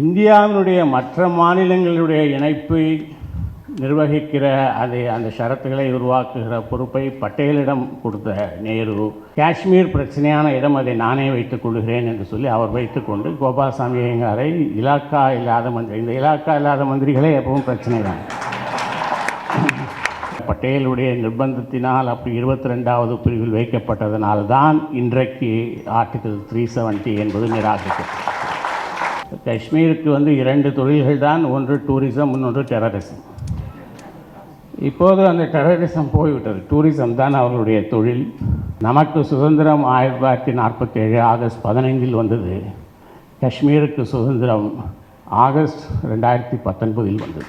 இந்தியாவினுடைய மற்ற மாநிலங்களுடைய இணைப்பை நிர்வகிக்கிற அதை அந்த ஷரத்துகளை உருவாக்குகிற பொறுப்பை பட்டேலிடம் கொடுத்த நேரு காஷ்மீர் பிரச்சனையான இடம் அதை நானே வைத்துக் கொள்கிறேன் என்று சொல்லி அவர் வைத்துக்கொண்டு கோபாலசாமி ஐயங்காரை இலாக்கா இல்லாத மந்திரி இந்த இலாக்கா இல்லாத மந்திரிகளே எப்பவும் பிரச்சனை தான். பட்டேலுடைய நிர்பந்தத்தினால் அப்படி இருபத்தி ரெண்டாவது பிரிவில் வைக்கப்பட்டதனால்தான் இன்றைக்கு ஆர்டிகல் த்ரீ செவன்ட்டி என்பது நிராகரிக்கப்பட்டது. காஷ்மீருக்கு வந்து இரண்டு தொழில்கள் தான் ஒன்று டூரிசம் இன்னொன்று டெரரிசம் இப்போது அந்த டெரரிசம் போய்விட்டது. டூரிசம் தான் அவர்களுடைய தொழில். நமக்கு சுதந்திரம் ஆயிரத்தி தொள்ளாயிரத்தி நாற்பத்தேழு ஆகஸ்ட் பதினைந்தில் வந்தது. காஷ்மீருக்கு சுதந்திரம் ஆகஸ்ட் ரெண்டாயிரத்தி பத்தொன்பதில் வந்தது.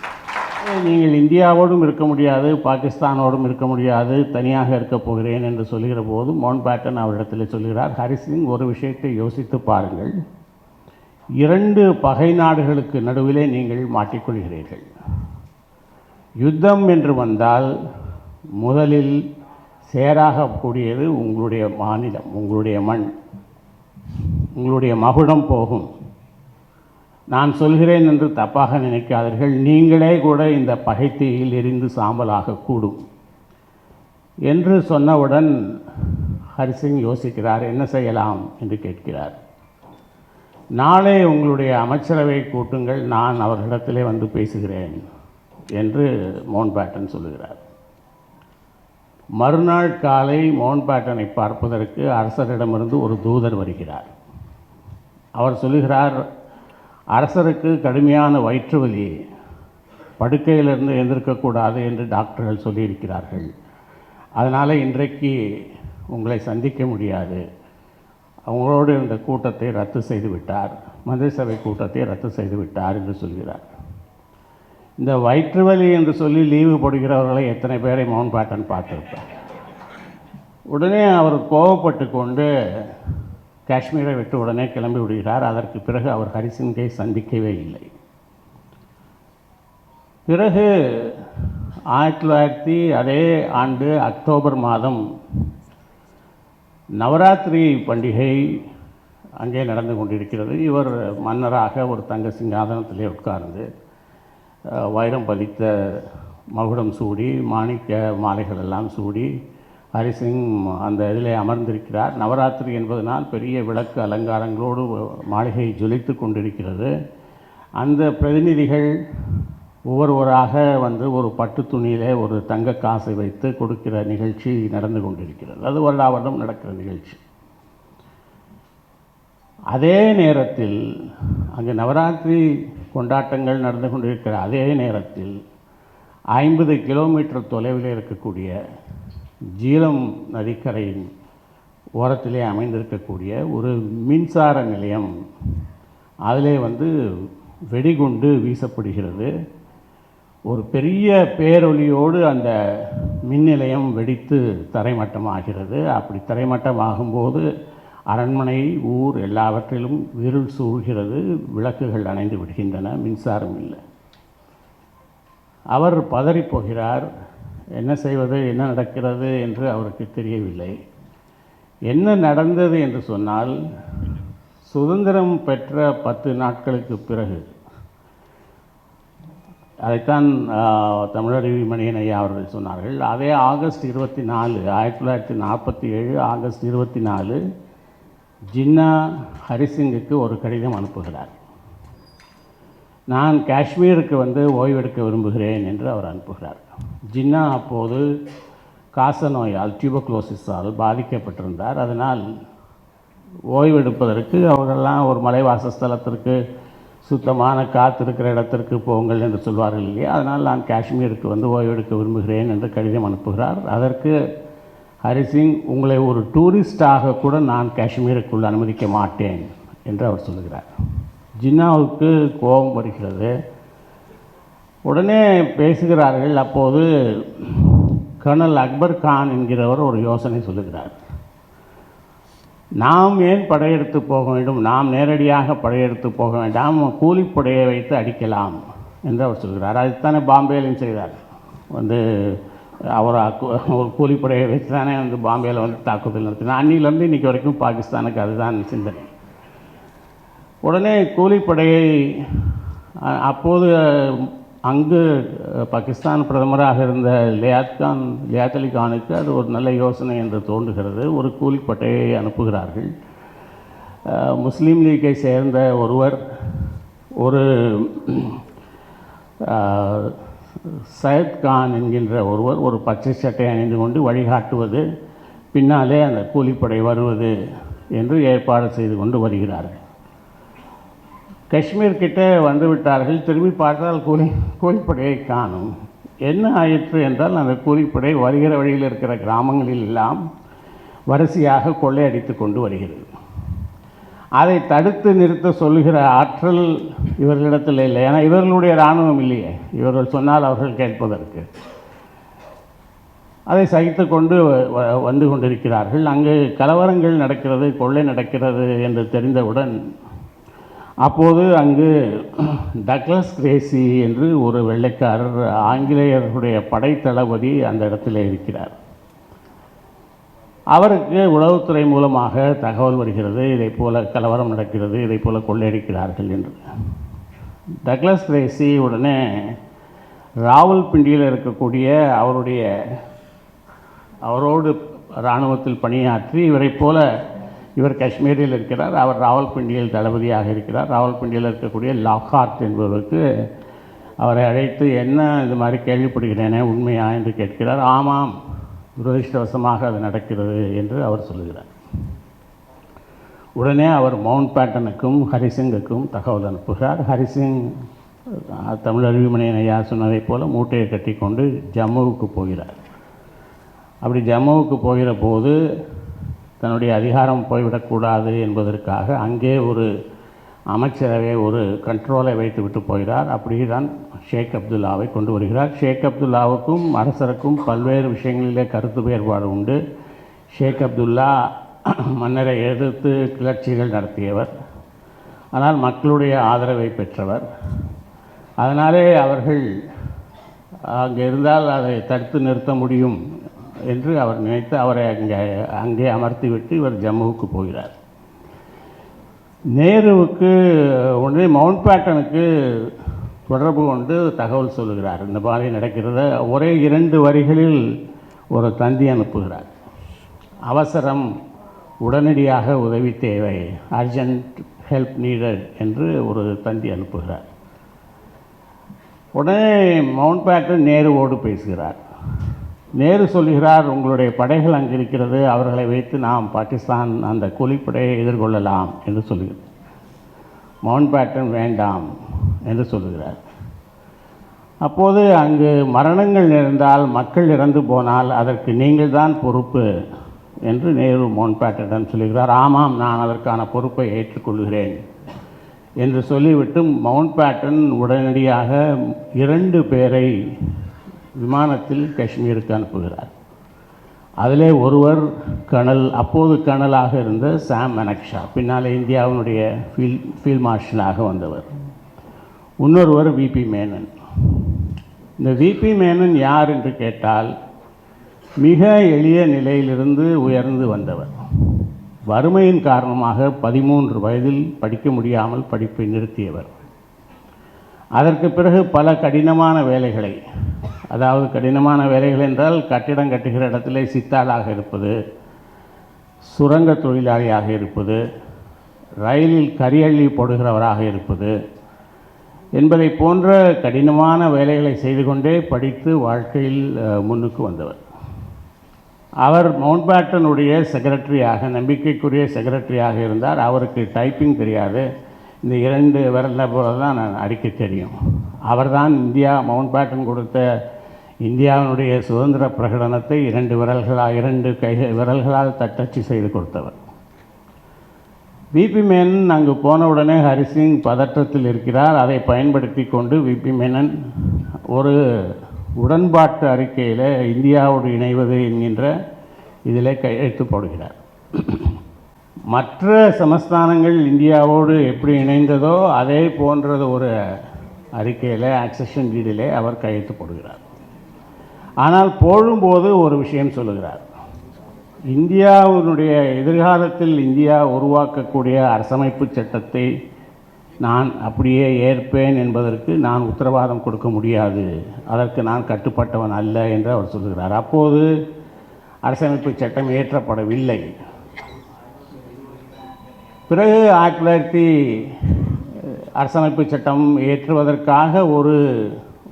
நீங்கள் இந்தியாவோடும் இருக்க முடியாது பாகிஸ்தானோடும் இருக்க முடியாது தனியாக இருக்கப் போகிறேன் என்று சொல்கிற போது மோன் பேட்டன் அவரிடத்தில் சொல்கிறார் ஹரிசிங் ஒரு விஷயத்தை யோசித்து பாருங்கள். இரண்டு பகை நாடுகளுக்கு நடுவிலே நீங்கள் மாட்டிக்கொள்கிறீர்கள். யுத்தம் என்று வந்தால் முதலில் சேராகக்கூடியது உங்களுடைய மாநிலம் உங்களுடைய மண் உங்களுடைய மகுடம் போகும். நான் சொல்கிறேன் என்று தப்பாக நினைக்காதீர்கள். நீங்களே கூட இந்த பகைத்தீயில் எரிந்து சாம்பலாகக்கூடும் என்று சொன்னவுடன் ஹரிசிங் யோசிக்கிறார் என்ன செய்யலாம்? என்று கேட்கிறார். நாளை உங்களுடைய அமைச்சரவை கூட்டுங்கள் நான் அவர்களிடத்திலே வந்து பேசுகிறேன் என்று மோன் பேட்டன் சொல்லுகிறார். மறுநாள் காலை மோன் பேட்டனை பார்ப்பதற்கு அரசரிடமிருந்து ஒரு தூதர் வருகிறார். அவர் சொல்லுகிறார் அரசருக்கு கடுமையான வயிற்று வலி படுக்கையிலிருந்து எழுந்திருக்கக்கூடாது என்று டாக்டர்கள் சொல்லியிருக்கிறார்கள். அதனால் இன்றைக்கு உங்களை சந்திக்க முடியாது. அவங்களோடு இந்த கூட்டத்தை ரத்து செய்து விட்டார். மந்திரிசபை கூட்டத்தை ரத்து செய்து விட்டார் என்று சொல்கிறார். இந்த வயிற்று வலி என்று சொல்லி லீவு போடுகிறவர்களை எத்தனை பேரை மவுண்ட் பேட்டன் பார்த்துருப்பார்? உடனே அவர் கோவப்பட்டு கொண்டு காஷ்மீரை விட்டு உடனே கிளம்பி விடுகிறார். அதற்கு பிறகு அவர் ஹரிசிங்கை சந்திக்கவே இல்லை. பிறகு ஆயிரத்தி தொள்ளாயிரத்தி அதே ஆண்டு அக்டோபர் மாதம் நவராத்திரி பண்டிகை அங்கே நடந்து கொண்டிருக்கிறது. இவர் மன்னராக ஒரு தங்க சிங்காதனத்திலே உட்கார்ந்து வைரம் பதித்த மகுடம் சூடி மாணிக்க மாலைகள் எல்லாம் சூடி ஹரிசிங் அந்த இதில் அமர்ந்திருக்கிறார். நவராத்திரி என்பதனால் பெரிய விளக்கு அலங்காரங்களோடு மாளிகை ஜொலித்து கொண்டிருக்கிறது. அந்த பிரதிநிதிகள் ஒவ்வொருவராக வந்து ஒரு பட்டு துணியிலே ஒரு தங்க காசை வைத்து கொடுக்கிற நிகழ்ச்சி நடந்து கொண்டிருக்கிறது. அது வருடா வருடம் நடக்கிற நிகழ்ச்சி. அதே நேரத்தில் அங்கே நவராத்திரி கொண்டாட்டங்கள் நடந்து கொண்டிருக்கிற அதே நேரத்தில் ஐம்பது கிலோமீட்டர் தொலைவில் இருக்கக்கூடிய ஜீலம் நதிக்கரையின் ஓரத்திலே அமைந்திருக்கக்கூடிய ஒரு மின்சார நிலையம் அதிலே வந்து வெடிகுண்டு வீசப்படுகிறது. ஒரு பெரிய பேரொலியோடு அந்த மின் நிலையம் வெடித்து தரைமட்டமாகிறது. அப்படி தரைமட்டமாகும்போது அரண்மனை ஊர் எல்லாவற்றிலும் இருள் சூழ்கிறது. விளக்குகள் அணைந்து விடுகின்றன. மின்சாரம் இல்லை. அவர் பதறிப் போகிறார். என்ன செய்வது? என்ன நடக்கிறது? என்று அவருக்கு தெரியவில்லை. என்ன நடந்தது? என்று சொன்னால் சுதந்திரம் பெற்ற பத்து நாட்களுக்கு பிறகு அதைத்தான் தமிழர் மணியன் ஐயா அவர்கள் சொன்னார்கள். அதே ஆகஸ்ட் இருபத்தி நாலு ஆயிரத்தி தொள்ளாயிரத்தி நாற்பத்தி ஏழு ஆகஸ்ட் இருபத்தி நாலு ஜின்னா ஹரிசிங்குக்கு ஒரு கடிதம் அனுப்புகிறார். நான் காஷ்மீருக்கு வந்து ஓய்வெடுக்க விரும்புகிறேன் என்று அவர் அனுப்புகிறார். ஜின்னா அப்போது காச நோயால் டியூபக்ளோசிஸால் பாதிக்கப்பட்டிருந்தார். அதனால் ஓய்வெடுப்பதற்கு அவரெல்லாம் ஒரு மலைவாசஸ்தலத்திற்கு சுத்தமான காற்று இருக்கிற இடத்திற்கு போங்கள் என்று சொல்வார்கள் இல்லையா? அதனால் நான் காஷ்மீருக்கு வந்து ஓய்வெடுக்க விரும்புகிறேன் என்று கடிதம் அனுப்புகிறார். அதற்கு ஹரிசிங் உங்களை ஒரு டூரிஸ்டாக கூட நான் காஷ்மீருக்குள் அனுமதிக்க மாட்டேன் என்று அவர் சொல்லுகிறார். ஜின்னாவுக்கு கோபம் வருகிறது. உடனே பேசுகிறார்கள். அப்போது கர்னல் அக்பர் கான் என்கிறவர் ஒரு யோசனை சொல்லுகிறார். நாம் ஏன் படையெடுத்து போக வேண்டும்? நாம் நேரடியாக படையெடுத்து போக வேண்டாம். கூலிப்படையை வைத்து அடிக்கலாம் என்று அவர் சொல்கிறார். அதுதானே பாம்பேலையும் செய்தார். வந்து அவர் ஒரு கூலிப்படையை வைத்து தானே வந்து பாம்பேயில் வந்து தாக்குதல் நடத்தினார். அன்னிலேருந்து இன்றைக்கி வரைக்கும் பாகிஸ்தானுக்கு அதுதான் சிந்தனை. உடனே கூலிப்படையை அப்போது அங்கு பாகிஸ்தான் பிரதமராக இருந்த லியாத் கான் லியாத் அலி கானுக்கு அது ஒரு நல்ல யோசனை என்று தோன்றுகிறது. ஒரு கூலிப்படையை அனுப்புகிறார்கள். முஸ்லீம் லீக்கை சேர்ந்த ஒருவர் ஒரு சயத் கான் என்கின்ற ஒருவர் ஒரு பச்சை சட்டை அணிந்து கொண்டு வழிகாட்டுவது பின்னாலே அந்த கூலிப்படை வருவது என்று ஏற்பாடு செய்து கொண்டு வருகிறார்கள். காஷ்மீர் கிட்டே வந்து விட்டார்கள் திரும்பி பார்த்தால் கூலி கூலிப்படையை காணும். என்ன ஆயிற்று என்றால் அந்த கூலிப்படை வருகிற வழியில் இருக்கிற கிராமங்களில் எல்லாம் வரிசையாக கொள்ளையடித்து கொண்டு வருகிறது. அதை தடுத்து நிறுத்த சொல்லுகிற ஆற்றல் இவர்களிடத்தில் இல்லை. ஏன்னா இவர்களுடைய இராணுவம் இல்லையே. இவர்கள் சொன்னால் அவர்கள் கேட்பதற்கு. அதை சகித்து கொண்டு வ- வந்து கொண்டிருக்கிறார்கள். அங்கு கலவரங்கள் நடக்கிறது கொள்ளை நடக்கிறது என்று தெரிந்தவுடன் அப்போது அங்கு டக்ளஸ் கிரேசி என்று ஒரு வெள்ளைக்காரர் ஆங்கிலேயர்களுடைய படைத்தளபதி தளபதி அந்த இடத்துல இருக்கிறார். அவருக்கு உளவுத்துறை மூலமாக தகவல் வருகிறது இதை போல கலவரம் நடக்கிறது இதை போல கொள்ளையடிக்கிறார்கள் என்று. டக்ளஸ் கிரேசி உடனே ராவல்பிண்டியில் இருக்கக்கூடிய அவருடைய அவரோடு இராணுவத்தில் பணியாற்றி இவரைப் போல இவர் காஷ்மீரில் இருக்கிறார் அவர் ராவல்பிண்டியில் தளபதியாக இருக்கிறார். ராவல்பிண்டியில் இருக்கக்கூடிய லாக்ஹார்ட் என்பவருக்கு அவரை அழைத்து என்ன இது மாதிரி கேள்விப்படுகிறேனே உண்மையா என்று கேட்கிறார். ஆமாம் துரதிருஷ்டவசமாக அது நடக்கிறது என்று அவர் சொல்லுகிறார் உடனே அவர் மவுண்ட் பேட்டனுக்கும் ஹரிசிங்குக்கும் தகவல் அனுப்புகிறார். ஹரிசிங் தமிழ் அறிவுமணியன் ஐயா சொன்னதைப் போல மூட்டையை கட்டிக்கொண்டு ஜம்முவுக்கு போகிறார். அப்படி ஜம்முவுக்கு போகிற போது தன்னுடைய அதிகாரம் போய்விடக்கூடாது என்பதற்காக அங்கே ஒரு அமைச்சரவை ஒரு கண்ட்ரோலை வைத்து விட்டு போகிறார். அப்படியே தான் ஷேக் அப்துல்லாவை கொண்டு வருகிறார். ஷேக் அப்துல்லாவுக்கும் அரசருக்கும் பல்வேறு விஷயங்களிலே கருத்து வேறுபாடு உண்டு. ஷேக் அப்துல்லா மன்னரை எதிர்த்து கிளர்ச்சிகள் நடத்தியவர். ஆனால் மக்களுடைய ஆதரவை பெற்றவர். அதனாலே அவர்கள் அங்கே இருந்தால் அதை தடுத்து நிறுத்த முடியும் என்று அவர் நினைத்து அவரை அங்கே அங்கே அமர்த்திவிட்டு இவர் ஜம்முவுக்கு போகிறார். நேருவுக்கு உடனே மவுண்ட் பேட்டனுக்கு தொடர்பு கொண்டு தகவல் சொல்லுகிறார். இந்த மாதிரி நடக்கிறத ஒரே இரண்டு வரிகளில் ஒரு தந்தி அனுப்புகிறார். அவசரம் உடனடியாக உதவி தேவை அர்ஜென்ட் ஹெல்ப் நீடட் என்று ஒரு தந்தி அனுப்புகிறார். உடனே மவுண்ட் பேட்டன் நேருவோடு பேசுகிறார். நேரு சொல்கிறார் உங்களுடைய படைகள் அங்கு இருக்கிறது அவர்களை வைத்து நாம் பாகிஸ்தான் அந்த கூலிப்படையை எதிர்கொள்ளலாம் என்று சொல்லுகிறார். மவுண்ட் பேட்டன் வேண்டாம் என்று சொல்லுகிறார். அப்போது அங்கு மரணங்கள் நேர்ந்தால் மக்கள் இறந்து போனால் அதற்கு நீங்கள் தான் பொறுப்பு என்று நேரு மவுண்ட் பேட்டனிடம் சொல்லுகிறார். ஆமாம் நான் அதற்கான பொறுப்பை ஏற்றுக்கொள்கிறேன் என்று சொல்லிவிட்டு மவுண்ட் பேட்டன் உடனடியாக இரண்டு பேரை விமானத்தில் காஷ்மீருக்கு அனுப்புகிறார். அதிலே ஒருவர் கர்னல் அப்போது கர்னலாக இருந்த சாம் மனக்ஷா பின்னால் இந்தியாவினுடைய ஃபீல் ஃபீல்ட் மார்ஷலாக வந்தவர். இன்னொருவர் விபி மேனன் இந்த விபி மேனன் யார் என்று கேட்டால் மிக எளிய நிலையிலிருந்து உயர்ந்து வந்தவர். வறுமையின் காரணமாக பதிமூன்று வயதில் படிக்க முடியாமல் படிப்பை நிறுத்தியவர். அதற்கு பிறகு பல கடினமான வேலைகளை அதாவது கடினமான வேலைகள் என்றால் கட்டிடம் கட்டுகிற இடத்திலே சித்தாளாக இருப்பது சுரங்க தொழிலாளியாக இருப்பது ரயிலில் கரியள்ளி போடுகிறவராக இருப்பது என்பதை போன்ற கடினமான வேலைகளை செய்து கொண்டே படித்து வாழ்க்கையில் முன்னுக்கு வந்தவர். அவர் மவுண்ட் பேட்டனுடைய செக்ரட்டரியாக நம்பிக்கைக்குரிய செக்ரட்டரியாக இருந்தார். அவருக்கு டைப்பிங் தெரியாது. இந்த இரண்டு விரலில் போல தான் நான் அடிக்க தெரியும். அவர்தான் இந்தியா மவுண்ட் பேட்டன் கொடுத்த இந்தியாவினுடைய சுதந்திர பிரகடனத்தை இரண்டு விரல்களால் இரண்டு கை விரல்களால் தட்டச்சு செய்து கொடுத்தவர். விபி மேனன் அங்கு போன உடனே ஹரிசிங் பதற்றத்தில் இருக்கிறார். அதை பயன்படுத்தி கொண்டு விபி மேனன் ஒரு உடன்பாட்டு அறிக்கையில் இந்தியாவோடு இணைவது என்கின்ற இதில் கையெழுத்து போடுகிறார். மற்ற சமஸ்தானங்கள் இந்தியாவோடு எப்படி இணைந்ததோ அதே போன்றது ஒரு அறிக்கையில் ஆக்சஷன் டீடிலே அவர் கையெழுத்து போடுகிறார். ஆனால் போடும்போது ஒரு விஷயம் சொல்லுகிறார். இந்தியாவினுடைய எதிர்காலத்தில் இந்தியா உருவாக்கக்கூடிய அரசமைப்பு சட்டத்தை நான் அப்படியே ஏற்பேன் என்பதற்கு நான் உத்தரவாதம் கொடுக்க முடியாது. அதற்கு நான் கட்டுப்பட்டவன் அல்ல என்று அவர் சொல்கிறார் அப்போது அரசமைப்பு சட்டம் இயற்றப்படவில்லை. பிறகு ஆயிரத்தி தொள்ளாயிரத்தி அரசமைப்பு சட்டம் ஏற்றுவதற்காக ஒரு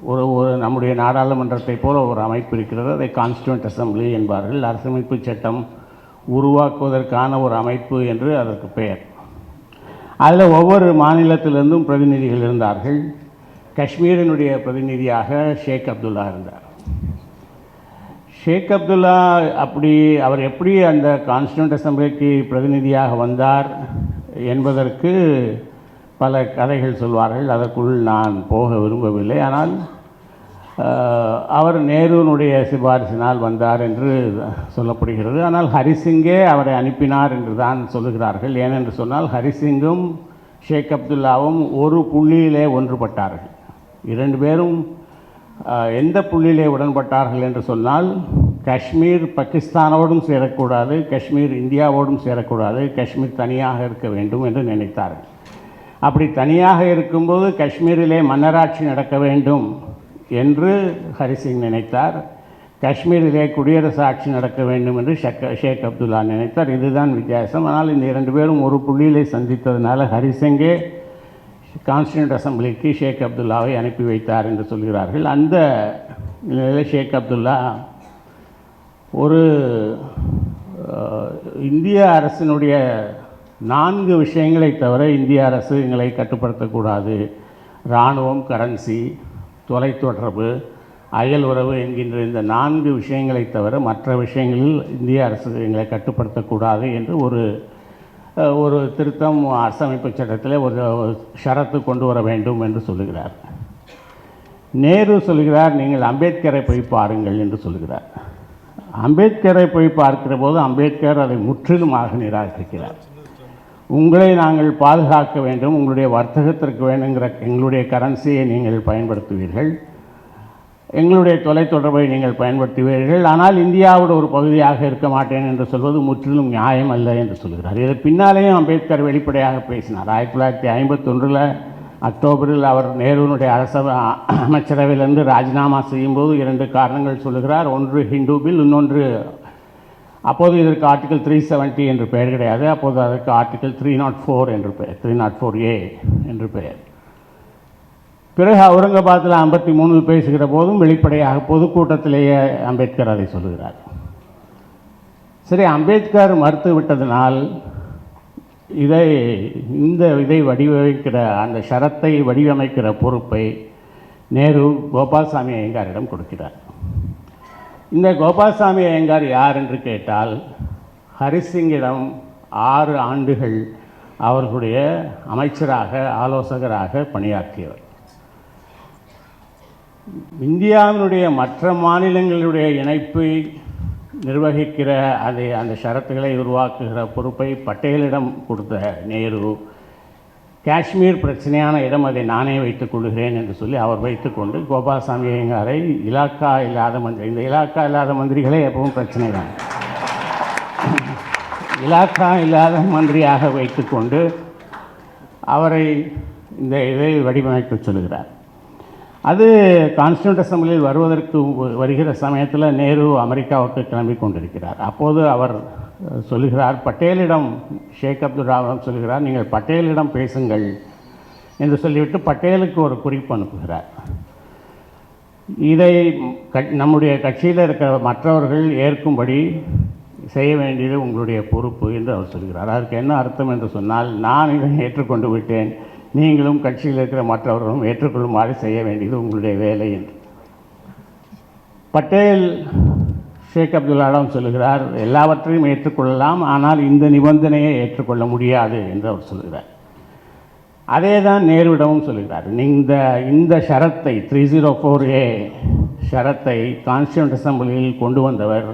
ஒரு ஒரு நம்முடைய நாடாளுமன்றத்தை போல ஒரு அமைப்பு இருக்கிறது. அதை கான்ஸ்டியூண்ட் அசம்பிளி என்பார்கள். அரசமைப்பு சட்டம் உருவாக்குவதற்கான ஒரு அமைப்பு என்று அதற்கு பெயர். அதில் ஒவ்வொரு மாநிலத்திலிருந்தும் பிரதிநிதிகள் இருந்தார்கள். காஷ்மீரினுடைய பிரதிநிதியாக ஷேக் அப்துல்லா இருந்தார். ஷேக் அப்துல்லா அப்படி அவர் எப்படி அந்த கான்ஸ்டியூண்ட் அசம்பிளிக்கு பிரதிநிதியாக வந்தார்? என்பதற்கு பல கதைகள் சொல்வார்கள். அதற்குள் நான் போக விரும்பவில்லை. ஆனால் அவர் நேருனுடைய சிபாரிசினால் வந்தார் என்று சொல்லப்படுகிறது. ஆனால் ஹரிசிங்கே அவரை அனுப்பினார் என்று தான் சொல்லுகிறார்கள். ஏனென்று சொன்னால் ஹரிசிங்கும் ஷேக் அப்துல்லாவும் ஒரு புள்ளியிலே ஒன்றுபட்டார்கள். இரண்டு பேரும் எந்த புள்ளியிலே உடன்பட்டார்கள் என்று சொன்னால் காஷ்மீர் பாகிஸ்தானோடும் சேரக்கூடாது காஷ்மீர் இந்தியாவோடும் சேரக்கூடாது காஷ்மீர் தனியாக இருக்க வேண்டும் என்று நினைத்தார்கள். அப்படி தனியாக இருக்கும்போது காஷ்மீரிலே மன்னராட்சி நடக்க வேண்டும் என்று ஹரிசிங் நினைத்தார். காஷ்மீரிலே குடியரசு ஆட்சி நடக்க வேண்டும் என்று ஷக் ஷேக் அப்துல்லா நினைத்தார். இதுதான் வித்தியாசம். ஆனால் இந்த இரண்டு பேரும் ஒரு புள்ளியிலே சந்தித்ததுனால ஹரிசிங்கே கான்ஸ்டியூண்ட் அசம்பிளிக்கு ஷேக் அப்துல்லாவை அனுப்பி வைத்தார் என்று சொல்கிறார்கள். அந்த நிலையில் ஷேக் அப்துல்லா ஒரு இந்திய அரசினுடைய நான்கு விஷயங்களை தவிர இந்திய அரசு எங்களை கட்டுப்படுத்தக்கூடாது. இராணுவம் கரன்சி தொலைத்தொடர்பு அயல் உறவு என்கின்ற இந்த நான்கு விஷயங்களை தவிர மற்ற விஷயங்களில் இந்திய அரசு எங்களை கட்டுப்படுத்தக்கூடாது என்று ஒரு ஒரு திருத்தம் அரசமைப்பு சட்டத்தில் ஒரு ஷரத்து கொண்டு வர வேண்டும் என்று சொல்லுகிறார். நேரு சொல்கிறார் நீங்கள் அம்பேத்கரை போய் பாருங்கள் என்று சொல்கிறார் அம்பேத்கரை போய் பார்க்கிற போது அம்பேத்கர் அதை முற்றிலுமாக நிராகரிக்கிறார். உங்களை நாங்கள் பாதுகாக்க வேண்டும் உங்களுடைய வர்த்தகத்திற்கு வேணுங்கிற எங்களுடைய கரன்சியை நீங்கள் பயன்படுத்துவீர்கள். எங்களுடைய தொலைத்தொடர்பை நீங்கள் பயன்படுத்துவீர்கள். ஆனால் இந்தியாவோட ஒரு பகுதியாக இருக்க மாட்டேன் என்று சொல்வது முற்றிலும் நியாயம் அல்ல என்று சொல்கிறார். இது பின்னாலேயும் அம்பேத்கர் வெளிப்படையாக பேசினார். ஆயிரத்தி தொள்ளாயிரத்தி ஐம்பத்தொன்றில் அக்டோபரில் அவர் நேருனுடைய அரச அமைச்சரவையிலிருந்து ராஜினாமா செய்யும்போது இரண்டு காரணங்கள் சொல்லுகிறார். ஒன்று ஹிந்து பில் இன்னொன்று அப்போது இதற்கு ஆர்டிகல் த்ரீ செவன்ட்டி என்று பெயர் கிடையாது. அப்போது அதற்கு ஆர்டிகல் த்ரீ நாட் ஃபோர் என்று பெயர் த்ரீ நாட் ஃபோர் ஏ என்று பெயர். பிறகு அவுரங்காபாத்தில் ஐம்பத்தி மூணில் பேசுகிற போதும் வெளிப்படையாக பொதுக்கூட்டத்திலேயே அம்பேத்கர் அதை சொல்லுகிறார். சரி அம்பேத்கர் மறுத்து விட்டதனால் இதை இந்த இதை வடிவமைக்கிற அந்த ஷரத்தை வடிவமைக்கிற பொறுப்பை நேரு கோபால்சாமி ஐயங்காரிடம் கொடுக்கிறார். இந்த கோபால்சாமி ஐயங்கார் யார் என்று கேட்டால் ஹரிசிங்கிடம் ஆறு ஆண்டுகள் அவர்களுடைய அமைச்சராக ஆலோசகராக பணியாற்றியவர். இந்தியாவினுடைய மற்ற மாநிலங்களுடைய இணைப்பை நிர்வகிக்கிற அதை அந்த ஷரத்துகளை உருவாக்குகிற பொறுப்பை பட்டேலிடம் கொடுத்த நேரு காஷ்மீர் பிரச்சனையான இடம் அதை நானே வைத்துக் கொள்கிறேன் என்று சொல்லி அவர் வைத்துக்கொண்டு கோபாலசாமி ஐயங்காரை இலாக்கா இல்லாத மந்திரி இந்த இலாக்கா இல்லாத மந்திரிகளே எப்பவும் பிரச்சனை தான். இலாக்கா இல்லாத மந்திரியாக வைத்துக்கொண்டு அவரை இந்த இதை வடிவமைக்க சொல்கிறார் அது கான்ஸ்டியூண்ட் அசம்பிளியில் வருவதற்கு வருகிற சமயத்தில் நேரு அமெரிக்காவுக்கு கிளம்பி கொண்டிருக்கிறார். அப்போது அவர் சொல்லுகிறார் பட்டேலிடம் ஷேக் அப்துல் ராவம் சொல்கிறார் நீங்கள் பட்டேலிடம் பேசுங்கள் என்று சொல்லிவிட்டு பட்டேலுக்கு ஒரு குறிப்பு அனுப்புகிறார். இதை க- நம்முடைய கட்சியில் இருக்கிற மற்றவர்கள் ஏற்கும்படி செய்ய வேண்டியது உங்களுடைய பொறுப்பு என்று அவர் சொல்கிறார் அதற்கு என்ன அர்த்தம் என்று சொன்னால் நான் இதை ஏற்றுக்கொண்டு விட்டேன். நீங்களும் கட்சியில் இருக்கிற மற்றவர்களும் ஏற்றுக்கொள்ளுமாறு செய்ய வேண்டியது உங்களுடைய வேலை என்று. பட்டேல் ஷேக் அப்துல்லாடம் சொல்லுகிறார் எல்லாவற்றையும் ஏற்றுக்கொள்ளலாம் ஆனால் இந்த நிபந்தனையை ஏற்றுக்கொள்ள முடியாது என்று அவர் சொல்கிறார் அதே தான் நேருவிடமும் சொல்லுகிறார் இந்த இந்த ஷரத்தை த்ரீ ஜீரோ ஃபோர் ஏ ஷரத்தை கான்ஸ்டியூண்ட் அசம்பிளியில் கொண்டு வந்தவர்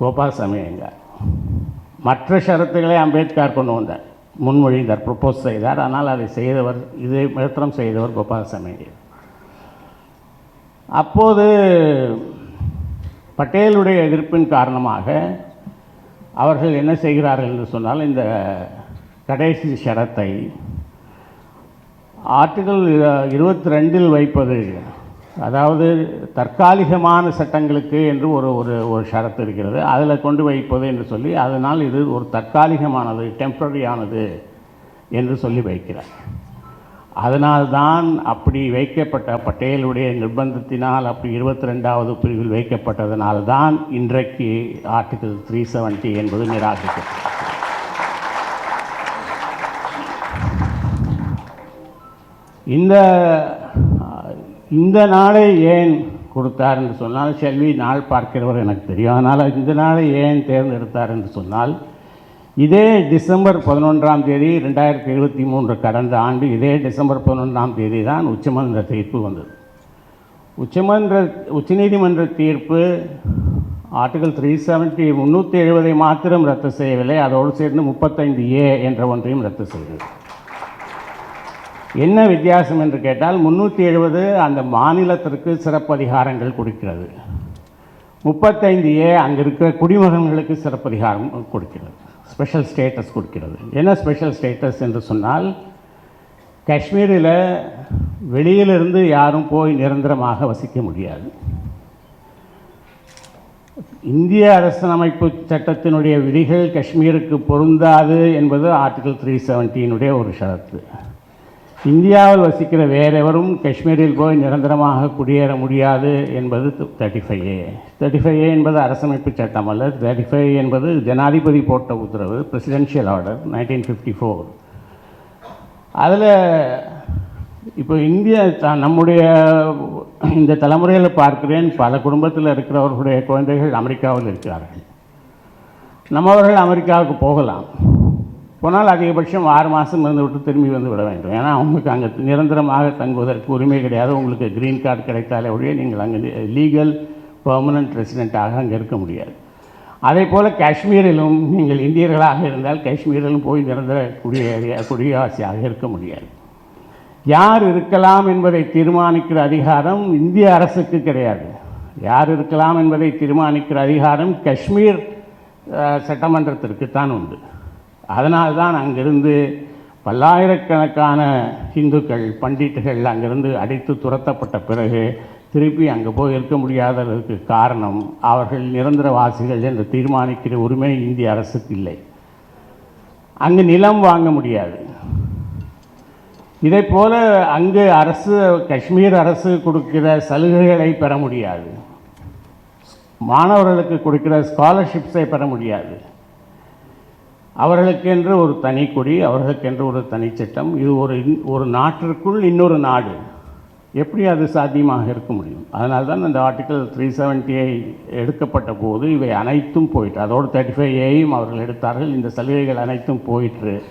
கோபால்சாமி ஐயங்கார். மற்ற ஷரத்துகளை அம்பேத்கர் கொண்டு வந்தார். முன்மொழிந்தார் ப்ரப்போஸ் செய்தார். ஆனால் அதை செய்தவர் இதை மாத்திரம் செய்தவர் கோபாலசாமி அப்போது பட்டேலுடைய எதிர்ப்பின் காரணமாக அவர்கள் என்ன செய்கிறார்கள் என்று சொன்னால் இந்த கடைசி ஷரத்தை ஆர்டிகல் இருபத்தி ரெண்டில் வைப்பது அதாவது தற்காலிகமான சட்டங்களுக்கு என்று ஒரு ஒரு ஒரு ஷரத்து இருக்கிறது. அதில் கொண்டு வைப்பது என்று சொல்லி அதனால் இது ஒரு தற்காலிகமானது டெம்பரரியானது என்று சொல்லி வைக்கிறார். அதனால்தான் அப்படி வைக்கப்பட்ட பட்டேலுடைய நிர்பந்தத்தினால் அப்படி இருபத்தி ரெண்டாவது பிரிவில் வைக்கப்பட்டதனால்தான் இன்றைக்கு ஆர்டிகல் த்ரீ செவன்ட்டி என்பது நிராகரிக்கப்பட்டது. இந்த இந்த நாளை ஏன் கொடுத்தார் என்று சொன்னால் செல்வி நாள் பார்க்கிறவர் எனக்கு தெரியும். அதனால் இந்த நாளை ஏன் தேர்ந்தெடுத்தார் என்று சொன்னால் இதே டிசம்பர் பதினொன்றாம் தேதி ரெண்டாயிரத்தி இருபத்தி மூன்று கடந்த ஆண்டு இதே டிசம்பர் பதினொன்றாம் தேதி தான் உச்சமன்ற தீர்ப்பு வந்தது. உச்சமன்ற உச்சநீதிமன்ற தீர்ப்பு ஆர்டிகல் த்ரீ செவன்ட்டி முந்நூற்றி எழுபதை மாத்திரம் ரத்து செய்யவில்லை. அதோடு சேர்ந்து முப்பத்தைந்து ஏ என்ற ஒன்றையும் ரத்து செய்தது. என்ன வித்தியாசம் என்று கேட்டால் முந்நூற்றி எழுபது அந்த மாநிலத்திற்கு சிறப்பு அதிகாரங்கள் கொடுக்கிறது. முப்பத்தைந்து ஏ அங்கே இருக்கிற குடிமகன்களுக்கு சிறப்பு அதிகாரம் கொடுக்கிறது. ஸ்பெஷல் ஸ்டேட்டஸ் கொடுக்கிறது. என்ன ஸ்பெஷல் ஸ்டேட்டஸ் என்று சொன்னால் காஷ்மீரில் வெளியிலிருந்து யாரும் போய் நிரந்தரமாக வசிக்க முடியாது. இந்திய அரசியலமைப்பு சட்டத்தினுடைய விதிகள் காஷ்மீருக்கு பொருந்தாது என்பது ஆர்டிகல் த்ரீ செவன்டீனுடைய ஒரு ஷரத்து. இந்தியாவில் வசிக்கிற வேறெவரும் காஷ்மீரில் போய் நிரந்தரமாக குடியேற முடியாது என்பது thirty five A thirty five A என்பது அரசமைப்பு சட்டம் அல்ல. தேர்ட்டி ஃபைவ் என்பது ஜனாதிபதி போட்ட உத்தரவு presidential order nineteen fifty four அதில் இப்போ இந்திய த- நம்முடைய இந்த தலைமுறையில் பார்க்கிறேன் பல குடும்பத்தில் இருக்கிறவர்களுடைய குழந்தைகள் அமெரிக்காவில் இருக்கிறார்கள். நம்மவர்கள் அமெரிக்காவுக்கு போகலாம். போனால் அதிகபட்சம் ஆறு மாதம் இருந்து விட்டு திரும்பி வந்து விட வேண்டும். ஏன்னா அவங்களுக்கு அங்கே நிரந்தரமாக தங்குவதற்கு உரிமை கிடையாது. உங்களுக்கு க்ரீன் கார்டு கிடைத்தாலே ஒழிய நீங்கள் அங்கே லீகல் பர்மனன்ட் ரெசிடெண்ட்டாக அங்கே இருக்க முடியாது. அதே போல் காஷ்மீரிலும் நீங்கள் இந்தியர்களாக இருந்தால் காஷ்மீரிலும் போய் நிரந்தர குடிய குடியாசியாக இருக்க முடியாது. யார் இருக்கலாம் என்பதை தீர்மானிக்கிற அதிகாரம் இந்திய அரசுக்கு கிடையாது. யார் இருக்கலாம் என்பதை தீர்மானிக்கிற அதிகாரம் காஷ்மீர் சட்டமன்றத்திற்கு தான் உண்டு. அதனால்தான் அங்கிருந்து பல்லாயிரக்கணக்கான இந்துக்கள் பண்டிட்டுகள் அங்கிருந்து அடித்து துரத்தப்பட்ட பிறகு திருப்பி அங்கே போய் இருக்க முடியாததற்கு காரணம் அவர்கள் நிரந்தரவாசிகள் என்று தீர்மானிக்கிற உரிமை இந்திய அரசுக்கு இல்லை. அங்கு நிலம் வாங்க முடியாது. இதைப்போல் அங்கு அரசு காஷ்மீர் அரசு கொடுக்கிற சலுகைகளை பெற முடியாது. மாணவர்களுக்கு கொடுக்கிற ஸ்காலர்ஷிப்ஸை பெற முடியாது. அவர்களுக்கென்று ஒரு தனி கொடி அவர்களுக்கென்று ஒரு தனிச்சட்டம் இது ஒரு இன்- ஒரு நாட்டிற்குள் இன்னொரு நாடு. எப்படி அது சாத்தியமாக இருக்க முடியும்? அதனால தான் அந்த ஆர்டிக்கல் த்ரீ செவன்ட்டியை எடுக்கப்பட்ட போது இவை அனைத்தும் போயிட்டு அதோடு தேர்ட்டி ஃபைவ் ஏயும் அவர்கள் எடுத்தார்கள். இந்த சலுகைகள் அனைத்தும் போயிற்று.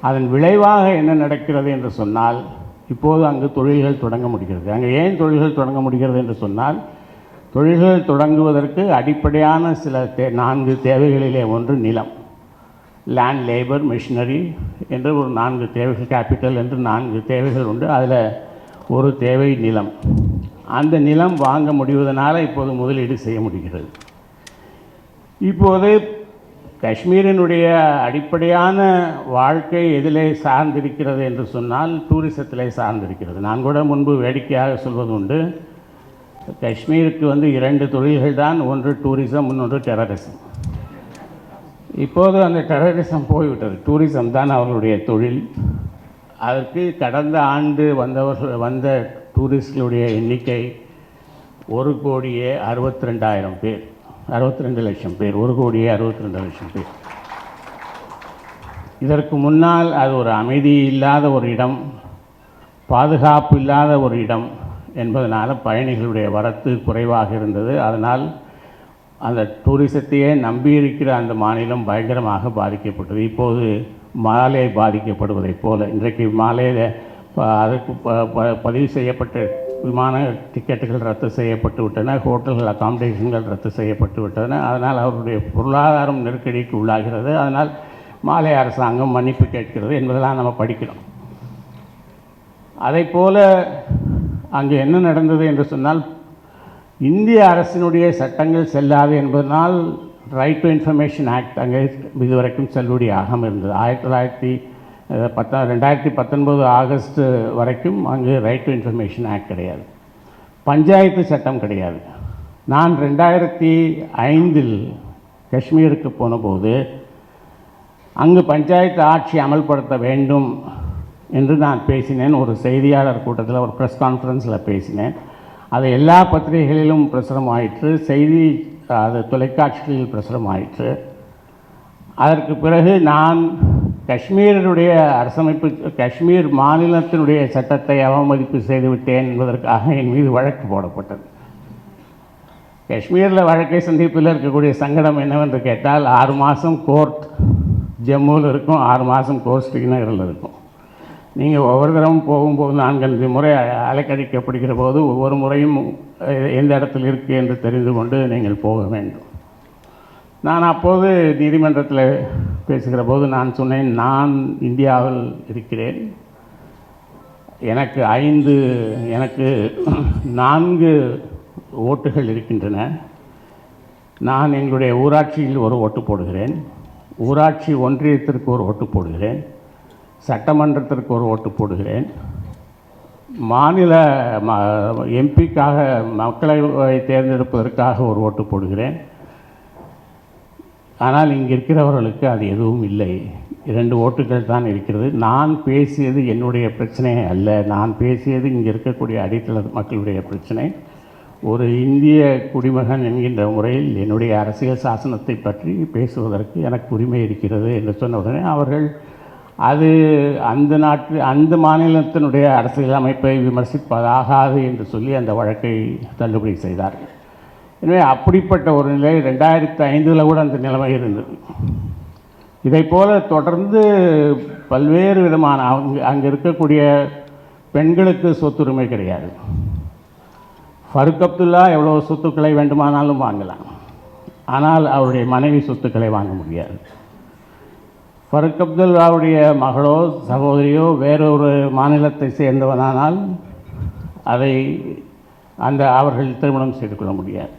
அதன் விளைவாக என்ன நடக்கிறது என்று சொன்னால் இப்போது அங்கு தொழில்கள் தொடங்க முடிகிறது. அங்கே ஏன் தொழில்கள் தொடங்க முடிகிறது என்று சொன்னால் தொழில்கள் தொடங்குவதற்கு அடிப்படையான சில தே நான்கு தேவைகளிலே ஒன்று நிலம். லேண்ட் லேபர் மிஷினரி என்று ஒரு நான்கு தேவைகள் கேபிட்டல் என்று நான்கு தேவைகள் உண்டு. அதில் ஒரு தேவை நிலம். அந்த நிலம் வாங்க முடிவதனால் இப்போது முதலீடு செய்ய முடிகிறது. இப்போது காஷ்மீரினுடைய அடிப்படையான வாழ்க்கை எதிலே சார்ந்திருக்கிறது என்று சொன்னால் டூரிசத்திலே சார்ந்திருக்கிறது. நான் கூட முன்பு வேடிக்கையாக சொல்வது உண்டு. காஷ்மீருக்கு வந்து இரண்டு தொழில்கள் தான் ஒன்று டூரிசம் இன்னொன்று டெரரிசம் இப்போது அந்த டெரரிசம் போய்விட்டது. டூரிசம் தான் அவர்களுடைய தொழில். அதற்கு கடந்த ஆண்டு வந்தவர்கள் வந்த டூரிஸ்டுடைய எண்ணிக்கை ஒரு கோடியே அறுபத்தி ரெண்டாயிரம் பேர். அறுபத்தி ரெண்டு லட்சம் பேர். ஒரு கோடியே அறுபத்தி ரெண்டு லட்சம் பேர். இதற்கு முன்னால் அது ஒரு அமைதி இல்லாத ஒரு இடம் பாதுகாப்பு இல்லாத ஒரு இடம் என்பதனால் பயணிகளுடைய வரத்து குறைவாக இருந்தது. அதனால் அந்த டூரிசத்தையே நம்பியிருக்கிற அந்த மாநிலம் பயங்கரமாக பாதிக்கப்பட்டது. இப்போது மாலை பாதிக்கப்படுவதைப் போல இன்றைக்கு மாலையில் அதற்கு ப- ப- பதிவு செய்யப்பட்ட விமான டிக்கெட்டுகள் ரத்து செய்யப்பட்டு விட்டன ஹோட்டல்கள் அகாமடேஷன்கள் ரத்து செய்யப்பட்டு விட்டன. அதனால் அவருடைய பொருளாதாரம் நெருக்கடிக்கு உள்ளாகிறது. அதனால் மாலை அரசாங்கம் மன்னிப்பு கேட்கிறது என்பதெல்லாம் நம்ம படிக்கிறோம். அதைப் போல் அங்கே என்ன நடந்தது என்று சொன்னால் இந்திய அரசினுடைய சட்டங்கள் செல்லாது என்பதனால் ரைட் டு இன்ஃபர்மேஷன் ஆக்ட் அங்கே இதுவரைக்கும் செல்லுபடியாகாமல் இருந்தது. ஆயிரத்தி தொள்ளாயிரத்தி பத்தா ரெண்டாயிரத்தி பத்தொன்பது ஆகஸ்ட் வரைக்கும் அங்கு ரைட் டு இன்ஃபர்மேஷன் ஆக்ட் கிடையாது. பஞ்சாயத்து சட்டம் கிடையாது. நான் ரெண்டாயிரத்தி ஐந்தில் காஷ்மீருக்கு போனபோது அங்கு பஞ்சாயத்து ஆட்சி அமல்படுத்த வேண்டும் என்று நான் பேசினேன். ஒரு செய்தியாளர் கூட்டத்தில் ஒரு ப்ரெஸ் கான்ஃபரன்ஸில் பேசினேன். அது எல்லா பத்திரிகைகளிலும் பிரசுரம் ஆயிற்று செய்தி அது தொலைக்காட்சிகளில் பிரசுரம் ஆயிற்று அதற்கு பிறகு நான் காஷ்மீரனுடைய அரசமைப்பு காஷ்மீர் மாநிலத்தினுடைய சட்டத்தை அவமதிப்பு செய்துவிட்டேன் என்பதற்காக என் மீது வழக்கு போடப்பட்டது. காஷ்மீரில் வழக்கை சந்திப்பில் இருக்கக்கூடிய சங்கடம் என்னவென்று கேட்டால் ஆறு மாதம் கோர்ட் ஜம்முவில் இருக்கும் ஆறு மாதம் கோர்ட் ஸ்ரீநகரில் இருக்கும். நீங்கள் ஒவ்வொரு தடவும் போகும்போது நான்கு முறை அலைக்கழிக்கப்படுகிற போது ஒவ்வொரு முறையும் எந்த இடத்தில் இருக்குது என்று தெரிந்து கொண்டு நீங்கள் போக வேண்டும். நான் அப்போது நீதிமன்றத்தில் பேசுகிற போது நான் சொன்னேன் நான் இந்தியாவில் இருக்கிறேன். எனக்கு ஐந்து எனக்கு நான்கு ஓட்டுகள் இருக்கின்றன. நான் எங்களுடைய ஊராட்சியில் ஒரு ஓட்டு போடுகிறேன். ஊராட்சி ஒன்றியத்திற்கு ஒரு ஓட்டு போடுகிறேன். சட்டமன்றத்திற்கு ஒரு ஓட்டு போடுகிறேன். மாநில ம எம்பிக்காக மக்களை தேர்ந்தெடுப்பதற்காக ஒரு ஓட்டு போடுகிறேன். ஆனால் இங்கே இருக்கிறவர்களுக்கு அது எதுவும் இல்லை. இரண்டு ஓட்டுகள் தான் இருக்கிறது. நான் பேசியது என்னுடைய பிரச்சனை அல்ல. நான் பேசியது இங்கே இருக்கக்கூடிய அடித்தள மக்களுடைய பிரச்சனை. ஒரு இந்திய குடிமகன் என்கின்ற முறையில் என்னுடைய அரசியல் சாசனத்தை பற்றி பேசுவதற்கு எனக்கு உரிமை இருக்கிறது என்று சொன்ன உடனே அவர்கள் அது அந்த நாட்டு அந்த மாநிலத்தினுடைய அரசியல் அமைப்பை விமர்சிப்பதாகாது என்று சொல்லி அந்த வழக்கை தள்ளுபடி செய்தார்கள் எனவே அப்படிப்பட்ட ஒரு நிலை ரெண்டாயிரத்து ஐந்தில் கூட அந்த நிலைமை இருந்தது. இதை போல தொடர்ந்து பல்வேறு விதமான அங்கே அங்கே இருக்கக்கூடிய பெண்களுக்கு சொத்துரிமை கிடையாது. ஃபருக் அப்துல்லா எவ்வளோ சொத்துக்களை வேண்டுமானாலும் வாங்கலாம். ஆனால் அவருடைய மனைவி சொத்துக்களை வாங்க முடியாது. ஃபருக் அப்துல்லாவுடைய மகளோ சகோதரியோ வேறொரு மாநிலத்தை சேர்ந்தவனானால் அதை அந்த அவர்கள் திருமணம் செய்து கொள்ள முடியாது.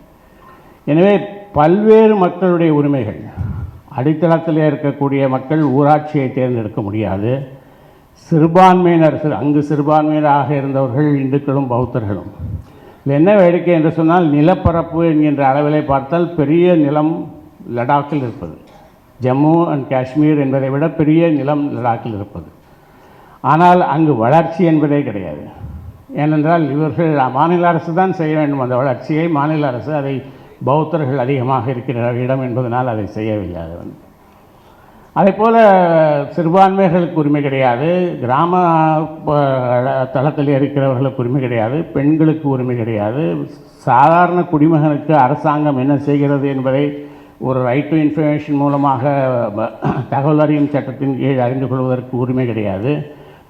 எனவே பல்வேறு மக்களுடைய உரிமைகள் அடித்தளத்தில் இருக்கக்கூடிய மக்கள் ஊராட்சியை தேர்ந்தெடுக்க முடியாது. சிறுபான்மையினர் அங்கு சிறுபான்மையினராக இருந்தவர்கள் இந்துக்களும் பௌத்தர்களும். இதில் என்ன வேடிக்கை என்று சொன்னால் நிலப்பரப்பு என்கின்ற அளவிலே பார்த்தால் பெரிய நிலம் லடாக்கில் இருப்பது. ஜம்மு அண்ட் காஷ்மீர் என்பதை விட பெரிய நிலம் லடாக்கில் இருப்பது. ஆனால் அங்கு வளர்ச்சி என்பதே கிடையாது. ஏனென்றால் இவர்கள் மாநில அரசு தான் செய்ய வேண்டும். அந்த வளர்ச்சியை மாநில அரசு அதை பௌத்தர்கள் அதிகமாக இருக்கிற இடம் என்பதனால் அதை செய்யவில்லை அது வந்து அதே போல் சிறுபான்மைகளுக்கு உரிமை கிடையாது. கிராம தளத்தில் இருக்கிறவர்களுக்கு உரிமை கிடையாது. பெண்களுக்கு உரிமை கிடையாது. சாதாரண குடிமகனுக்கு அரசாங்கம் என்ன செய்கிறது என்பதை ஒரு ரைட் டு இன்ஃபர்மேஷன் மூலமாக தகவல் அறியும் சட்டத்தின் கீழ் அறிந்து கொள்வதற்கு உரிமை கிடையாது.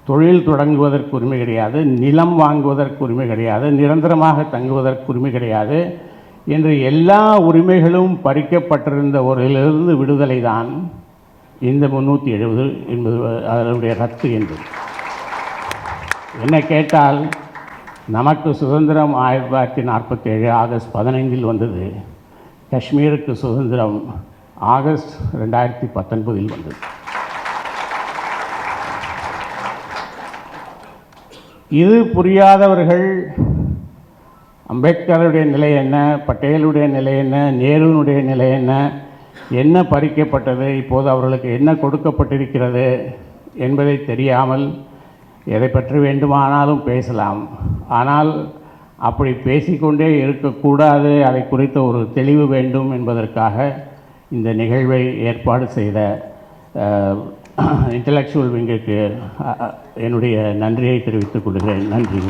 தொழில் தொடங்குவதற்கு உரிமை கிடையாது. நிலம் வாங்குவதற்கு உரிமை கிடையாது. நிரந்தரமாக தங்குவதற்கு உரிமை கிடையாது. என்று எல்லா உரிமைகளும் பறிக்கப்பட்டிருந்த ஒரிலிருந்து விடுதலை தான் இந்த முந்நூற்றி எழுபது என்பது அதனுடைய ரத்து என்பது என்ன கேட்டால் நமக்கு சுதந்திரம் ஆயிரத்தி தொள்ளாயிரத்தி நாற்பத்தேழு ஆகஸ்ட் பதினைந்தில் வந்தது. காஷ்மீருக்கு சுதந்திரம் ஆகஸ்ட் ரெண்டாயிரத்தி பத்தொன்பதில் வந்தது. இது புரியாதவர்கள் அம்பேத்கருடைய நிலை என்ன பட்டேலுடைய நிலை என்ன நேருனுடைய நிலை என்ன என்ன பறிக்கப்பட்டது இப்போது அவர்களுக்கு என்ன கொடுக்கப்பட்டிருக்கிறது என்பதை தெரியாமல் எதை பற்றி வேண்டுமானாலும் பேசலாம். ஆனால் அப்படி பேசிக்கொண்டே இருக்கக்கூடாது. அதை குறித்த ஒரு தெளிவு வேண்டும் என்பதற்காக இந்த நிகழ்வை ஏற்பாடு செய்த இன்டலெக்சுவல் விங்குக்கு என்னுடைய நன்றியை தெரிவித்துக் கொள்கிறேன். நன்றி.